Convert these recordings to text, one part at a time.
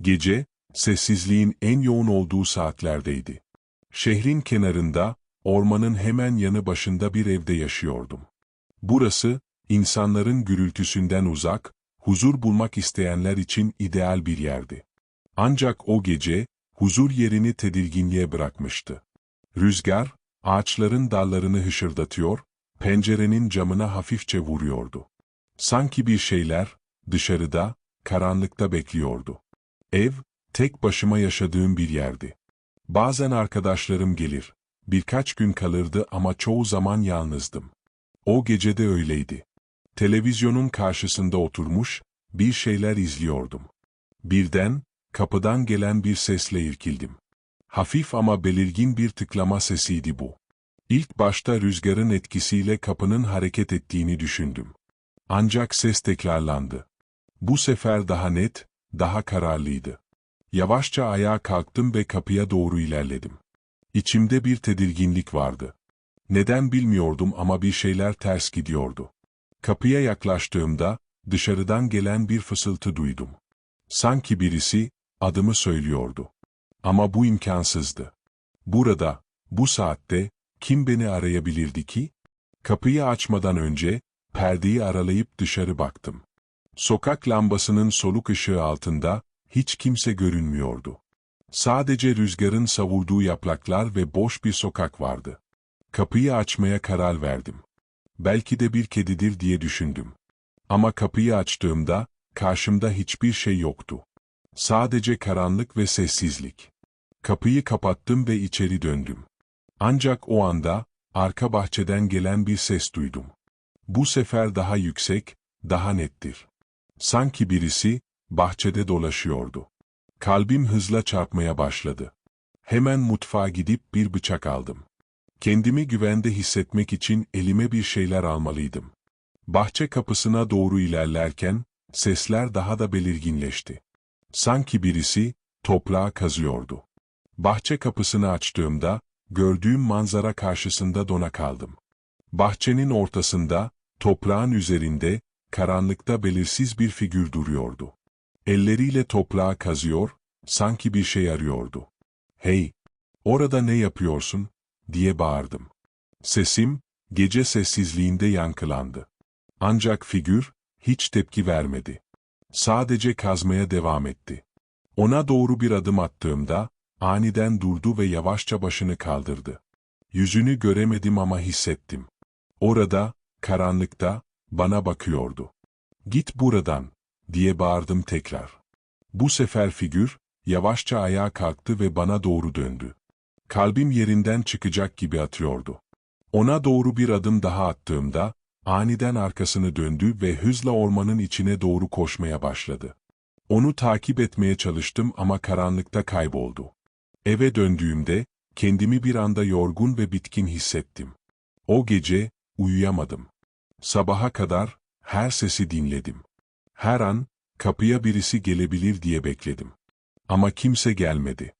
Gece, sessizliğin en yoğun olduğu saatlerdeydi. Şehrin kenarında, ormanın hemen yanı başında bir evde yaşıyordum. Burası, insanların gürültüsünden uzak, huzur bulmak isteyenler için ideal bir yerdi. Ancak o gece, huzur yerini tedirginliğe bırakmıştı. Rüzgar, ağaçların dallarını hışırdatıyor, pencerenin camına hafifçe vuruyordu. Sanki bir şeyler, dışarıda, karanlıkta bekliyordu. Ev, tek başıma yaşadığım bir yerdi. Bazen arkadaşlarım gelir, birkaç gün kalırdı ama çoğu zaman yalnızdım. O gece de öyleydi. Televizyonun karşısında oturmuş, bir şeyler izliyordum. Birden, kapıdan gelen bir sesle irkildim. Hafif ama belirgin bir tıklama sesiydi bu. İlk başta rüzgarın etkisiyle kapının hareket ettiğini düşündüm. Ancak ses tekrarlandı. Bu sefer daha net, daha kararlıydı. Yavaşça ayağa kalktım ve kapıya doğru ilerledim. İçimde bir tedirginlik vardı. Neden bilmiyordum ama bir şeyler ters gidiyordu. Kapıya yaklaştığımda, dışarıdan gelen bir fısıltı duydum. Sanki birisi, adımı söylüyordu. Ama bu imkansızdı. Burada, bu saatte, kim beni arayabilirdi ki? Kapıyı açmadan önce, perdeyi aralayıp dışarı baktım. Sokak lambasının soluk ışığı altında, hiç kimse görünmüyordu. Sadece rüzgarın savurduğu yapraklar ve boş bir sokak vardı. Kapıyı açmaya karar verdim. Belki de bir kedidir diye düşündüm. Ama kapıyı açtığımda, karşımda hiçbir şey yoktu. Sadece karanlık ve sessizlik. Kapıyı kapattım ve içeri döndüm. Ancak o anda, arka bahçeden gelen bir ses duydum. Bu sefer daha yüksek, daha nettir. Sanki birisi, bahçede dolaşıyordu. Kalbim hızla çarpmaya başladı. Hemen mutfağa gidip bir bıçak aldım. Kendimi güvende hissetmek için elime bir şeyler almalıydım. Bahçe kapısına doğru ilerlerken, sesler daha da belirginleşti. Sanki birisi, toprağa kazıyordu. Bahçe kapısını açtığımda, gördüğüm manzara karşısında dona kaldım. Bahçenin ortasında, toprağın üzerinde, karanlıkta belirsiz bir figür duruyordu. Elleriyle toprağı kazıyor, sanki bir şey arıyordu. ''Hey, orada ne yapıyorsun?'' diye bağırdım. Sesim, gece sessizliğinde yankılandı. Ancak figür, hiç tepki vermedi. Sadece kazmaya devam etti. Ona doğru bir adım attığımda, aniden durdu ve yavaşça başını kaldırdı. Yüzünü göremedim ama hissettim. Orada, karanlıkta, bana bakıyordu. Git buradan, diye bağırdım tekrar. Bu sefer figür, yavaşça ayağa kalktı ve bana doğru döndü. Kalbim yerinden çıkacak gibi atıyordu. Ona doğru bir adım daha attığımda, aniden arkasını döndü ve hızla ormanın içine doğru koşmaya başladı. Onu takip etmeye çalıştım ama karanlıkta kayboldu. Eve döndüğümde, kendimi bir anda yorgun ve bitkin hissettim. O gece, uyuyamadım. Sabaha kadar, her sesi dinledim. Her an, kapıya birisi gelebilir diye bekledim. Ama kimse gelmedi.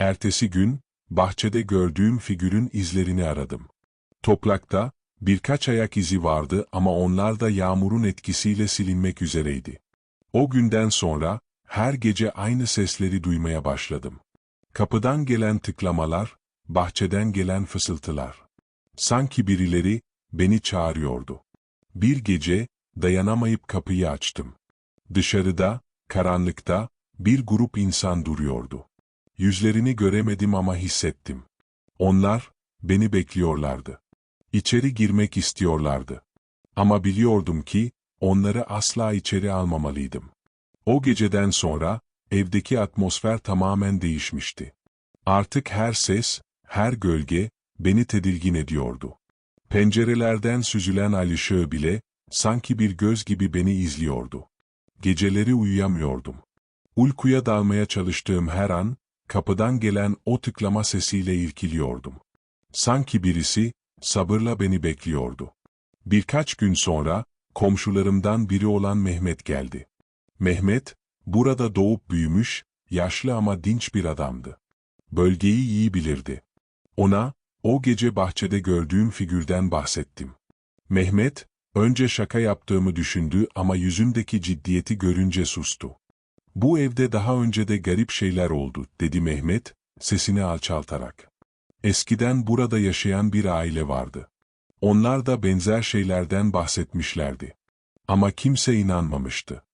Ertesi gün, bahçede gördüğüm figürün izlerini aradım. Toprakta, birkaç ayak izi vardı ama onlar da yağmurun etkisiyle silinmek üzereydi. O günden sonra, her gece aynı sesleri duymaya başladım. Kapıdan gelen tıklamalar, bahçeden gelen fısıltılar. Sanki birileri, beni çağırıyordu. Bir gece, dayanamayıp kapıyı açtım. Dışarıda, karanlıkta, bir grup insan duruyordu. Yüzlerini göremedim ama hissettim. Onlar, beni bekliyorlardı. İçeri girmek istiyorlardı. Ama biliyordum ki, onları asla içeri almamalıydım. O geceden sonra, evdeki atmosfer tamamen değişmişti. Artık her ses, her gölge, beni tedirgin ediyordu. Pencerelerden süzülen ay ışığı bile, sanki bir göz gibi beni izliyordu. Geceleri uyuyamıyordum. Uykuya dalmaya çalıştığım her an, kapıdan gelen o tıklama sesiyle irkiliyordum. Sanki birisi, sabırla beni bekliyordu. Birkaç gün sonra, komşularımdan biri olan Mehmet geldi. Mehmet, burada doğup büyümüş, yaşlı ama dinç bir adamdı. Bölgeyi iyi bilirdi. Ona, o gece bahçede gördüğüm figürden bahsettim. Mehmet, önce şaka yaptığımı düşündü ama yüzümdeki ciddiyeti görünce sustu. Bu evde daha önce de garip şeyler oldu, dedi Mehmet, sesini alçaltarak. Eskiden burada yaşayan bir aile vardı. Onlar da benzer şeylerden bahsetmişlerdi. Ama kimse inanmamıştı.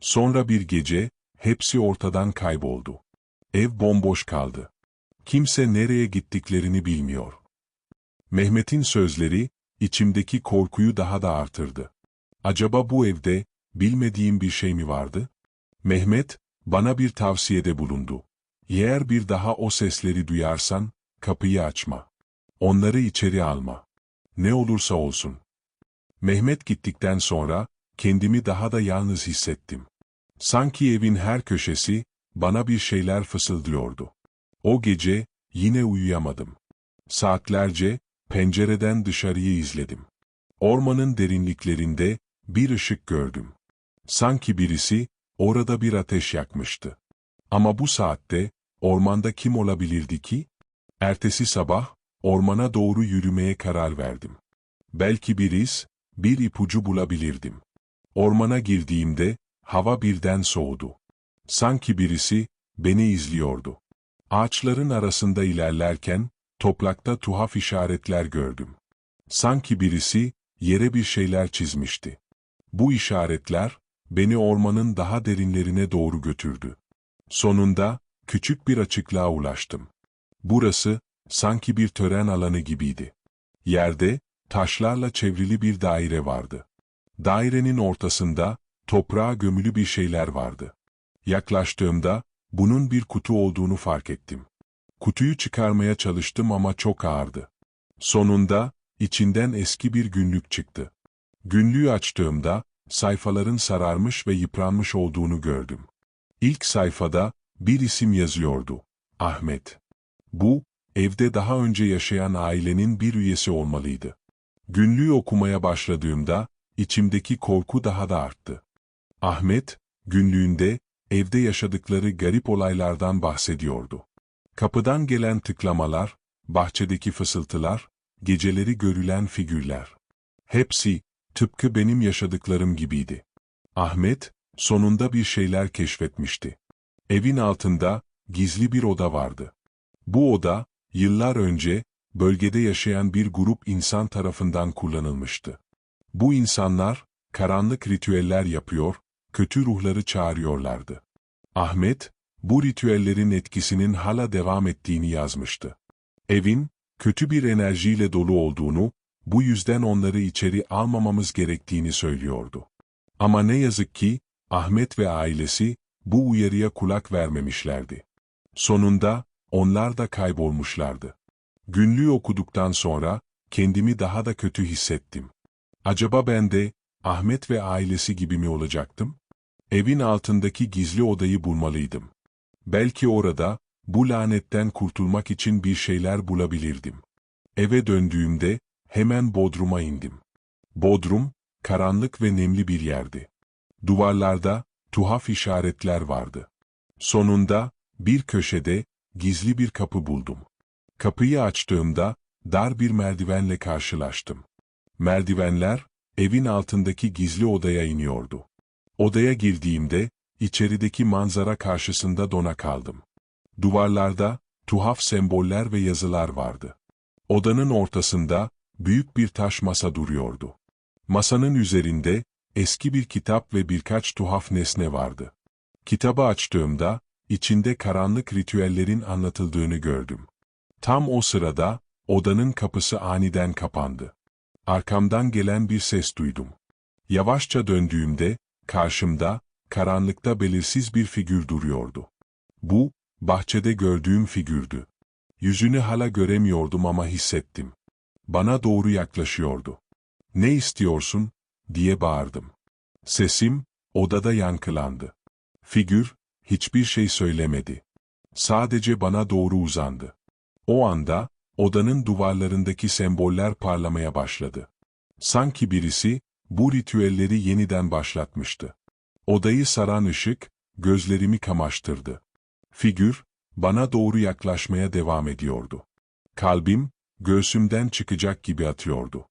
Sonra bir gece, hepsi ortadan kayboldu. Ev bomboş kaldı. Kimse nereye gittiklerini bilmiyor. Mehmet'in sözleri, içimdeki korkuyu daha da artırdı. Acaba bu evde, bilmediğim bir şey mi vardı? Mehmet, bana bir tavsiyede bulundu. Eğer bir daha o sesleri duyarsan, kapıyı açma. Onları içeri alma. Ne olursa olsun. Mehmet gittikten sonra, kendimi daha da yalnız hissettim. Sanki evin her köşesi, bana bir şeyler fısıldıyordu. O gece, yine uyuyamadım. Saatlerce, pencereden dışarıyı izledim. Ormanın derinliklerinde, bir ışık gördüm. Sanki birisi, orada bir ateş yakmıştı. Ama bu saatte, ormanda kim olabilirdi ki? Ertesi sabah, ormana doğru yürümeye karar verdim. Belki bir iz, bir ipucu bulabilirdim. Ormana girdiğimde, hava birden soğudu. Sanki birisi, beni izliyordu. Ağaçların arasında ilerlerken, toprakta tuhaf işaretler gördüm. Sanki birisi, yere bir şeyler çizmişti. Bu işaretler, beni ormanın daha derinlerine doğru götürdü. Sonunda, küçük bir açıklığa ulaştım. Burası, sanki bir tören alanı gibiydi. Yerde, taşlarla çevrili bir daire vardı. Dairenin ortasında, toprağa gömülü bir şeyler vardı. Yaklaştığımda, bunun bir kutu olduğunu fark ettim. Kutuyu çıkarmaya çalıştım ama çok ağırdı. Sonunda, içinden eski bir günlük çıktı. Günlüğü açtığımda, sayfaların sararmış ve yıpranmış olduğunu gördüm. İlk sayfada, bir isim yazıyordu. Ahmet. Bu, evde daha önce yaşayan ailenin bir üyesi olmalıydı. Günlüğü okumaya başladığımda, içimdeki korku daha da arttı. Ahmet, günlüğünde, evde yaşadıkları garip olaylardan bahsediyordu. Kapıdan gelen tıklamalar, bahçedeki fısıltılar, geceleri görülen figürler. Hepsi, tıpkı benim yaşadıklarım gibiydi. Ahmet, sonunda bir şeyler keşfetmişti. Evin altında, gizli bir oda vardı. Bu oda, yıllar önce, bölgede yaşayan bir grup insan tarafından kullanılmıştı. Bu insanlar, karanlık ritüeller yapıyor, kötü ruhları çağırıyorlardı. Ahmet, bu ritüellerin etkisinin hala devam ettiğini yazmıştı. Evin, kötü bir enerjiyle dolu olduğunu, bu yüzden onları içeri almamamız gerektiğini söylüyordu. Ama ne yazık ki, Ahmet ve ailesi, bu uyarıya kulak vermemişlerdi. Sonunda, onlar da kaybolmuşlardı. Günlüğü okuduktan sonra, kendimi daha da kötü hissettim. Acaba ben de, Ahmet ve ailesi gibi mi olacaktım? Evin altındaki gizli odayı bulmalıydım. Belki orada, bu lanetten kurtulmak için bir şeyler bulabilirdim. Eve döndüğümde, hemen Bodrum'a indim. Bodrum, karanlık ve nemli bir yerdi. Duvarlarda, tuhaf işaretler vardı. Sonunda, bir köşede, gizli bir kapı buldum. Kapıyı açtığımda, dar bir merdivenle karşılaştım. Merdivenler, evin altındaki gizli odaya iniyordu. Odaya girdiğimde, içerideki manzara karşısında dona kaldım. Duvarlarda, tuhaf semboller ve yazılar vardı. Odanın ortasında, büyük bir taş masa duruyordu. Masanın üzerinde, eski bir kitap ve birkaç tuhaf nesne vardı. Kitabı açtığımda, içinde karanlık ritüellerin anlatıldığını gördüm. Tam o sırada, odanın kapısı aniden kapandı. Arkamdan gelen bir ses duydum. Yavaşça döndüğümde, karşımda, karanlıkta belirsiz bir figür duruyordu. Bu, bahçede gördüğüm figürdü. Yüzünü hala göremiyordum ama hissettim. Bana doğru yaklaşıyordu. Ne istiyorsun, diye bağırdım. Sesim, odada yankılandı. Figür, hiçbir şey söylemedi. Sadece bana doğru uzandı. O anda, odanın duvarlarındaki semboller parlamaya başladı. Sanki birisi, bu ritüelleri yeniden başlatmıştı. Odayı saran ışık, gözlerimi kamaştırdı. Figür, bana doğru yaklaşmaya devam ediyordu. Kalbim, göğsümden çıkacak gibi atıyordu.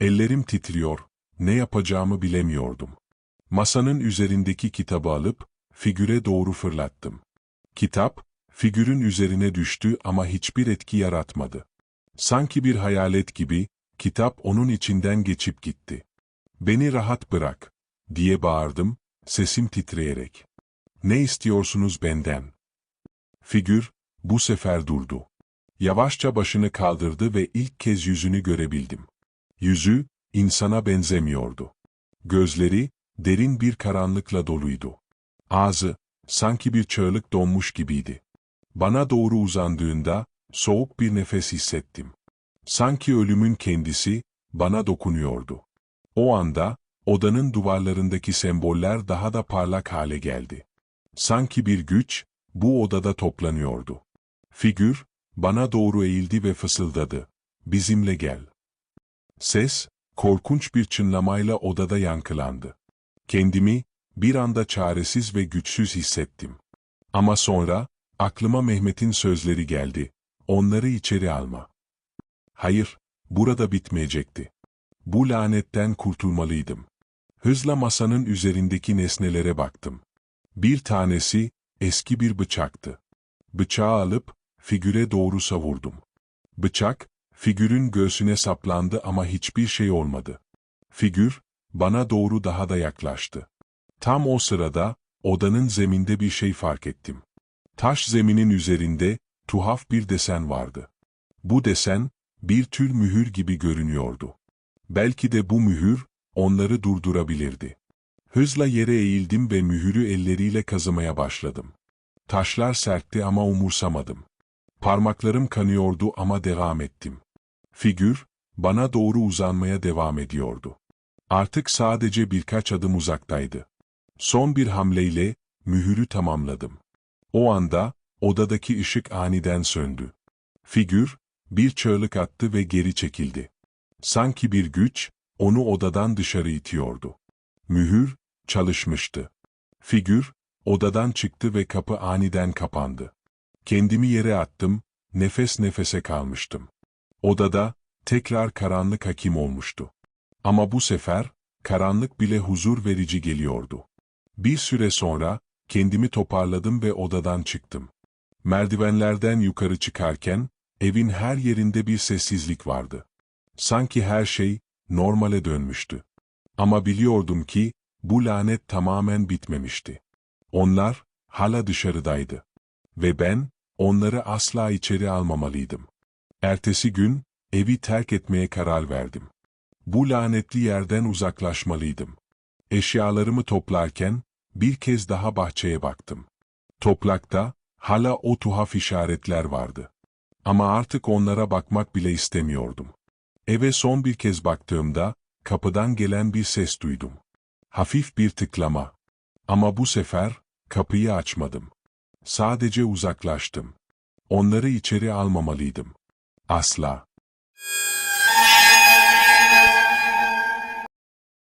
Ellerim titriyor, ne yapacağımı bilemiyordum. Masanın üzerindeki kitabı alıp, figüre doğru fırlattım. Kitap, figürün üzerine düştü ama hiçbir etki yaratmadı. Sanki bir hayalet gibi, kitap onun içinden geçip gitti. Beni rahat bırak, diye bağırdım, sesim titreyerek. Ne istiyorsunuz benden? Figür, bu sefer durdu. Yavaşça başını kaldırdı ve ilk kez yüzünü görebildim. Yüzü, insana benzemiyordu. Gözleri, derin bir karanlıkla doluydu. Ağzı, sanki bir çığlık donmuş gibiydi. Bana doğru uzandığında, soğuk bir nefes hissettim. Sanki ölümün kendisi, bana dokunuyordu. O anda, odanın duvarlarındaki semboller daha da parlak hale geldi. Sanki bir güç, bu odada toplanıyordu. Figür, bana doğru eğildi ve fısıldadı. Bizimle gel. Ses, korkunç bir çınlamayla odada yankılandı. Kendimi, bir anda çaresiz ve güçsüz hissettim. Ama sonra, aklıma Mehmet'in sözleri geldi. Onları içeri alma. Hayır, burada bitmeyecekti. Bu lanetten kurtulmalıydım. Hızla masanın üzerindeki nesnelere baktım. Bir tanesi, eski bir bıçaktı. Bıçağı alıp, figüre doğru savurdum. Bıçak, figürün göğsüne saplandı ama hiçbir şey olmadı. Figür, bana doğru daha da yaklaştı. Tam o sırada, odanın zeminde bir şey fark ettim. Taş zeminin üzerinde, tuhaf bir desen vardı. Bu desen, bir tür mühür gibi görünüyordu. Belki de bu mühür, onları durdurabilirdi. Hızla yere eğildim ve mühürü elleriyle kazımaya başladım. Taşlar sertti ama umursamadım. Parmaklarım kanıyordu ama devam ettim. Figür, bana doğru uzanmaya devam ediyordu. Artık sadece birkaç adım uzaktaydı. Son bir hamleyle, mühürü tamamladım. O anda, odadaki ışık aniden söndü. Figür, bir çığlık attı ve geri çekildi. Sanki bir güç, onu odadan dışarı itiyordu. Mühür, çalışmıştı. Figür, odadan çıktı ve kapı aniden kapandı. Kendimi yere attım, nefes nefese kalmıştım. Odada, tekrar karanlık hakim olmuştu. Ama bu sefer, karanlık bile huzur verici geliyordu. Bir süre sonra, kendimi toparladım ve odadan çıktım. Merdivenlerden yukarı çıkarken, evin her yerinde bir sessizlik vardı. Sanki her şey, normale dönmüştü. Ama biliyordum ki, bu lanet tamamen bitmemişti. Onlar, hala dışarıdaydı. Ve ben, onları asla içeri almamalıydım. Ertesi gün, evi terk etmeye karar verdim. Bu lanetli yerden uzaklaşmalıydım. Eşyalarımı toplarken, bir kez daha bahçeye baktım. Toplakta, hala o tuhaf işaretler vardı. Ama artık onlara bakmak bile istemiyordum. Eve son bir kez baktığımda, kapıdan gelen bir ses duydum. Hafif bir tıklama. Ama bu sefer, kapıyı açmadım. Sadece uzaklaştım. Onları içeri almamalıydım. Asla.